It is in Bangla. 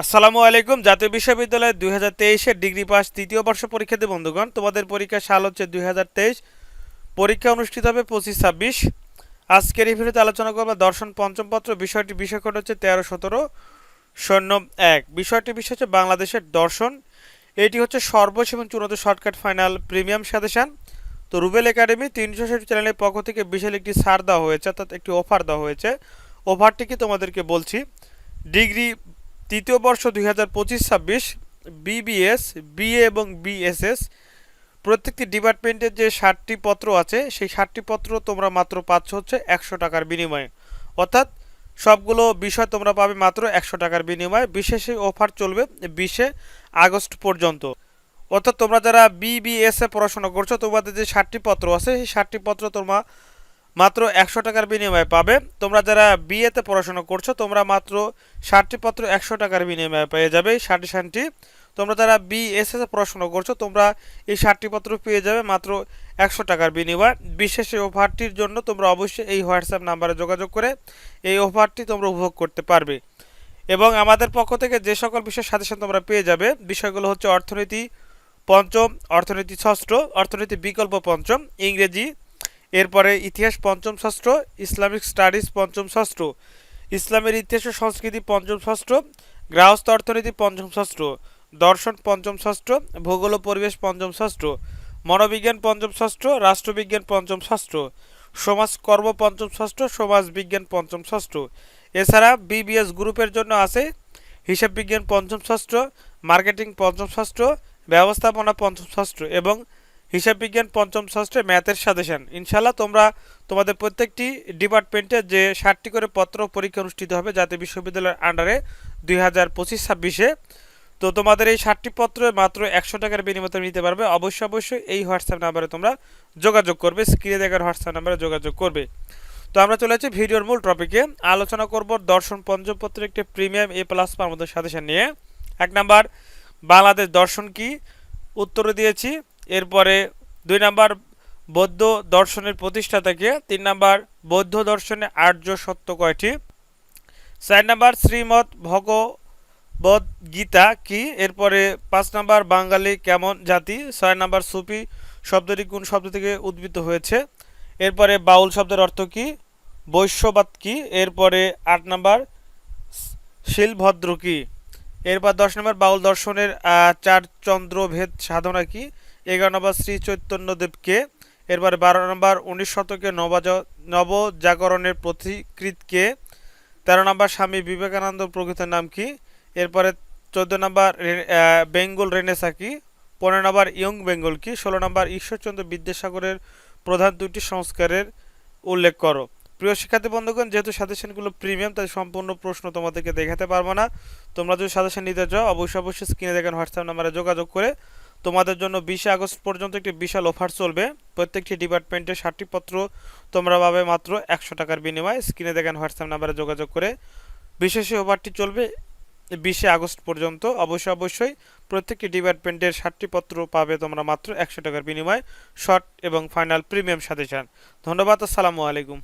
আসসালামু আলাইকুম। জাতীয় বিশ্ববিদ্যালয় দুই হাজার তেইশের ডিগ্রি পাস তৃতীয় বর্ষ পরীক্ষার্থী বন্ধুগণ। তোমাদের পরীক্ষা সাল হচ্ছে দুই হাজার তেইশ। পরীক্ষা অনুষ্ঠিত হবে পঁচিশ ছাব্বিশ। আজকের এই ভিডিওতে আলোচনা করব দর্শন পঞ্চম পত্র। বিষয়টি বিষয় কোড হচ্ছে তেরো সতেরো, শূন্য এক। বিষয়টি বিষয় হচ্ছে বাংলাদেশের দর্শন। এটি হচ্ছে সর্বশেষ এবং চূড়ান্ত শর্টকাট ফাইনাল প্রিমিয়াম সাজেশন। তো রুবেল একাডেমি তিনশো ষাট চ্যানেলের পক্ষ থেকে বিশাল একটি সার দেওয়া হয়েছে, অর্থাৎ একটি অফার দেওয়া হয়েছে। অফারটি কি তোমাদেরকে বলছি। ডিগ্রি তৃতীয় বর্ষ দুই হাজার পঁচিশ ছাব্বিশ বিবিএস বিএ এবং বিএসএস প্রত্যেকটি ডিপার্টমেন্টের যে ষাটটি পত্র আছে, সেই ষাটটি পত্র তোমরা মাত্র পাচ্ছ হচ্ছে একশো টাকার বিনিময়ে। অর্থাৎ সবগুলো বিষয় তোমরা পাবে মাত্র একশো টাকার বিনিময়ে। বিশেষ অফার চলবে বিশে আগস্ট পর্যন্ত। অর্থাৎ তোমরা যারা বিবিএস এ পড়াশোনা করছ, তোমাদের যে ষাটটি পত্র আছে, সেই ষাটটি পত্র তোমরা মাত্র একশো টাকার বিনিময়ে পাবে। তোমরা যারা বিএতে পড়াশোনা করছ, তোমরা মাত্র ষাটটি পত্র একশো টাকার বিনিময়ে পেয়ে যাবে এই সাজেশনটি তোমরা যারা বিএসএস পড়াশোনা করছ, তোমরা এই ষাটটি পত্র পেয়ে যাবে মাত্র একশো টাকার বিনিময়। বিশেষ এই অফারটির জন্য তোমরা অবশ্যই এই হোয়াটসঅ্যাপ নাম্বারে যোগাযোগ করে এই অফারটি তোমরা উপভোগ করতে পারবে। এবং আমাদের পক্ষ থেকে যে সকল বিষয় সাজেশন তোমরা পেয়ে যাবে, বিষয়গুলো হচ্ছে অর্থনীতি পঞ্চম, অর্থনীতি ষষ্ঠ, অর্থনীতি বিকল্প পঞ্চম, ইংরেজি এরপরে ইতিহাস পঞ্চম ষষ্ঠ ইসলামিক স্টাডিজ পঞ্চম ষষ্ঠ ইসলামের ইতিহাস ও সংস্কৃতি পঞ্চম ষষ্ঠ গৃহস্থ অর্থনীতি পঞ্চম ষষ্ঠ দর্শন পঞ্চম ষষ্ঠ ভূগোল ও পরিবেশ পঞ্চম ষষ্ঠ মনোবিজ্ঞান পঞ্চম ষষ্ঠ রাষ্ট্রবিজ্ঞান পঞ্চম ষষ্ঠ সমাজকর্ম পঞ্চম ষষ্ঠ সমাজ বিজ্ঞান পঞ্চম ষষ্ঠ এছাড়া বিবিএস গ্রুপের জন্য আছে হিসাব বিজ্ঞান পঞ্চম ষষ্ঠ মার্কেটিং পঞ্চম ষষ্ঠ ব্যবস্থাপনা পঞ্চম ষষ্ঠ এবং হিসাব বিজ্ঞান পঞ্চম ষষ্ঠে ম্যাথের সাজেশন। ইনশাল্লাহ তোমরা তোমাদের প্রত্যেকটি ডিপার্টমেন্টে যে ষাটটি করে পত্র পরীক্ষা অনুষ্ঠিত হবে জাতীয় বিশ্ববিদ্যালয়ের আন্ডারে দুই হাজার পঁচিশ ছাব্বিশে, তো তোমাদের এই ষাটটি পত্র মাত্র একশো টাকার বিনিময়ে নিতে পারবে। অবশ্যই অবশ্যই এই হোয়াটসঅ্যাপ নাম্বারে তোমরা যোগাযোগ করবে, স্ক্রিনে দেখার হোয়াটসঅ্যাপ নাম্বারে যোগাযোগ করবে। তো আমরা চলে যাচ্ছি ভিডিওর মূল টপিকে। আলোচনা করব দর্শন পঞ্চমপত্রের একটি প্রিমিয়াম এ প্লাস পার সাজেশন নিয়ে। এক নাম্বার, বাংলাদেশ দর্শন কি? উত্তর দিয়েছি এরপরে দুই নাম্বার বৌদ্ধ দর্শনের প্রতিষ্ঠাতাকে তিন নাম্বার বৌদ্ধ দর্শনে আর্য সত্য কয়টি? চার নাম্বার শ্রীমৎ ভগবদ গীতা কি? এরপরে পাঁচ নাম্বার বাঙালি কেমন জাতি? ছয় নাম্বার সুফি শব্দটি কোন শব্দ থেকে উদ্ভূত হয়েছে? এরপরে বাউল শব্দের অর্থ কি? বৈশ্যবাদ কি? এরপরে আট নাম্বার শিলভদ্র কি? এরপর দশ নম্বর বাউল দর্শনের চার চন্দ্রভেদ সাধনা কি? এগারো নম্বর শ্রী চৈতন্যদেবকে এরপরে বারো নম্বর উনিশ শতকে নবজ, নবজাগরণের পথিকৃতকে তেরো নম্বর স্বামী বিবেকানন্দ প্রকৃতির নাম কি, এরপরে চোদ্দ নম্বর বেঙ্গল রেনেসা কি, পনেরো নম্বর ইয়ং বেঙ্গল কি, ষোলো নম্বর ঈশ্বরচন্দ্র বিদ্যাসাগরের প্রধান দুটি সংস্কারের উল্লেখ করো। প্রিয় শিক্ষার্থী বন্ধুগণ, যেহেতু সাজেশনগুলো প্রিমিয়াম, তাই সম্পূর্ণ প্রশ্ন তোমাদেরকে দেখাতে পারব না। তোমরা যদি সাজেশন নিতে চাও, অবশ্যই অবশ্যই স্ক্রিনে দেখেন হোয়াটসঅ্যাপ নাম্বারে যোগাযোগ করে তোমাদের জন্য বিশে আগস্ট পর্যন্ত একটি বিশাল অফার চলবে। প্রত্যেকটি ডিপার্টমেন্টের ষাটটি পত্র তোমরা পাবে মাত্র একশো টাকার বিনিময়ে। স্ক্রিনে দেখেন হোয়াটসঅ্যাপ নাম্বারে যোগাযোগ করে বিশেষ অফারটি চলবে বিশে আগস্ট পর্যন্ত। অবশ্যই অবশ্যই প্রত্যেকটি ডিপার্টমেন্টের ষাটটি পত্র পাবে তোমরা মাত্র একশো টাকার বিনিময়ে। শর্ট এবং ফাইনাল প্রিমিয়াম সাজেশন। ধন্যবাদ, আসসালামু আলাইকুম।